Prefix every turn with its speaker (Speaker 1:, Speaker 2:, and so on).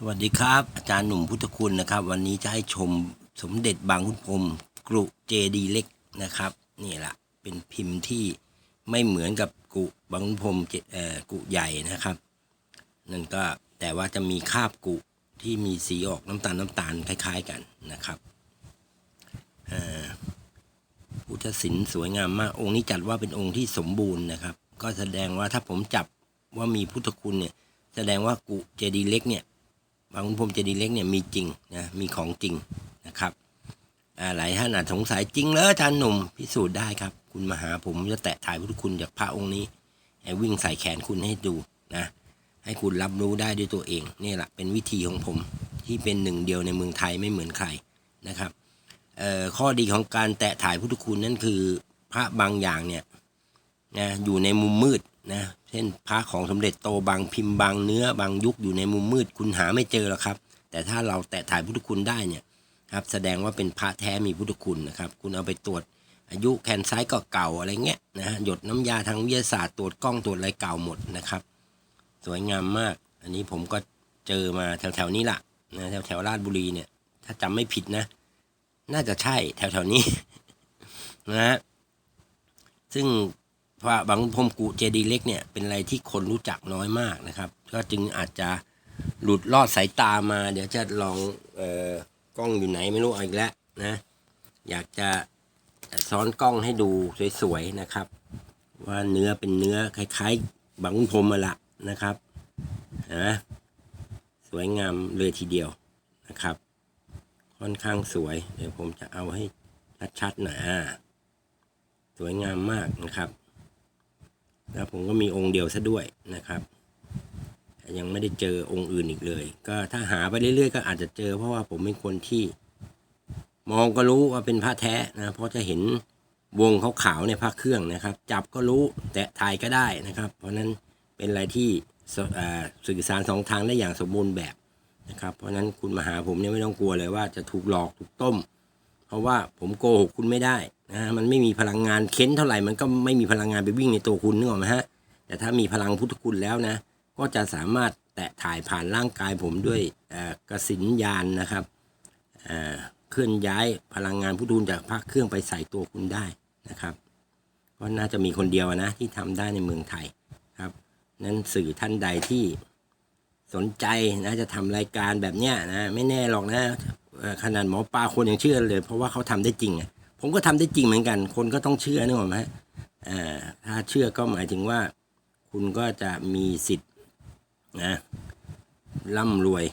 Speaker 1: สวัสดีครับ อาจารย์หนุ่มพุทธคุณนะครับ วันนี้จะให้ชมสมเด็จบางขุนพรมกรุเจดีเล็กนะครับนี่แหละเป็นพิมพ์ที่ไม่เหมือนกับกุบางขุนพรมเอ่อกุใหญ่นะครับนั่นก็แต่ว่าจะมีคาบกุที่มีสีออกน้ำตาลน้ำตาลคล้าย ๆกันนะครับอ่อพุทธศิลป์สวยงามมากองค์นี้จัดว่าเป็นองค์ที่สมบูรณ์นะครับ ก็แสดงว่าถ้าผมจับว่ามีพุทธคุณเนี่ยแสดงว่ากุเจดีเล็กเนี่ย บางขุนพรมเจดีย์เล็กเนี่ยมีจริงนะมีของจริงนะครับอ่าหลายท่านอาจสงสัยจริงเหรออาจารย์หนุ่มพิสูจน์ได้ครับ คุณมาหาผมจะแตะถ่ายพุทธคุณจากพระองค์นี้ให้วิ่งใส่แขนคุณให้ดูนะให้คุณรับรู้ได้ด้วยตัวเองนี่แหละเป็นวิธีของผมที่เป็นหนึ่งเดียวในเมืองไทยไม่เหมือนใครนะครับเอ่อข้อดีของการแตะถ่ายพุทธคุณนั่นคือพระบางอย่างเนี่ยนะอยู่ในมุมมืด นะเช่นพระของสมเด็จโตบางพิมพ์บางเนื้อบางยุคอยู่ในมุมมืดคุณหาไม่เจอหรอกครับ แต่ถ้าเราแตะถ่ายพุทธคุณได้เนี่ยครับแสดงว่าเป็นพระแท้มีพุทธคุณนะครับ คุณเอาไปตรวจอายุแขนซ้ายก็เก่าอะไรเงี้ยนะฮะหยดน้ำยาทางวิทยาศาสตร์ตรวจกล้องตรวจอะไรเก่าหมดนะครับ สวยงามมาก อันนี้ผมก็เจอมาแถวๆนี้ละนะแถวแถวๆราชบุรีเนี่ย ถ้าจำไม่ผิดนะ น่าจะใช่แถวๆนี้นะฮะซึ่ง พระบางขุนพรมกุเจดีเล็กเนี่ยเป็นอะไรที่คนรู้จักน้อยมากนะครับ ก็จึงอาจจะหลุดลอดสายตามา เดี๋ยวจะลองเอ่อกล้องอยู่ไหนไม่รู้อีกแล้วนะอยากจะซ้อนกล้องให้ดูสวยๆนะครับ ว่าเนื้อเป็นเนื้อคล้ายๆบางขุนพรมมาละนะครับนะสวยงามเลยทีเดียวนะครับ ค่อนข้างสวย เดี๋ยวผมจะเอาให้ชัดๆหน่อยอ่าสวยงามมากนะครับ แล้วผมก็มีองค์เดียวซะด้วยนะครับยังไม่ได้เจอองค์อื่นอีกเลย ก็ถ้าหาไปเรื่อยๆก็อาจจะเจอ เพราะว่าผมเป็นคนที่ มองก็รู้ว่าเป็นพระแท้นะเพราะจะเห็นวงขาวๆในพระเครื่องนะครับ จับก็รู้แตะถ่ายก็ได้นะครับ เพราะนั้นเป็นอะไรที่สื่อสารสองทางได้อย่างสมบูรณ์แบบนะครับ เพราะนั้นคุณมาหาผมเนี่ยไม่ต้องกลัวเลยว่าจะถูกหลอกถูกต้ม เพราะว่าผมโกหกคุณไม่ได้นะมันไม่มีพลังงานเค้นเท่าไหร่มันก็ไม่มีพลังงานไปวิ่งในตัวคุณนึกออกไหมฮะแต่ถ้ามีพลังพุทธคุณแล้วนะ ก็จะสามารถแตะถ่ายผ่านร่างกายผมด้วยเอ่อกสินยานนะครับเอ่อเคลื่อนย้ายพลังงานพุทธคุณจากพระเครื่องไปใส่ตัวคุณได้นะครับก็น่าจะมีคนเดียวนะที่ทำได้ในเมืองไทยครับ นั้นสื่อท่านใดที่สนใจนะจะทำรายการแบบเนี้ยนะไม่แน่หรอกนะ ขนาดหมอปลาคนยังเชื่อเลย เพราะว่าเขาทำได้จริงผมก็ทำได้จริงเหมือนกัน คนก็ต้องเชื่อนึกออกไหมถ้าเชื่อก็หมายถึงว่า คุณก็จะมีสิทธิ์นะร่ำรวย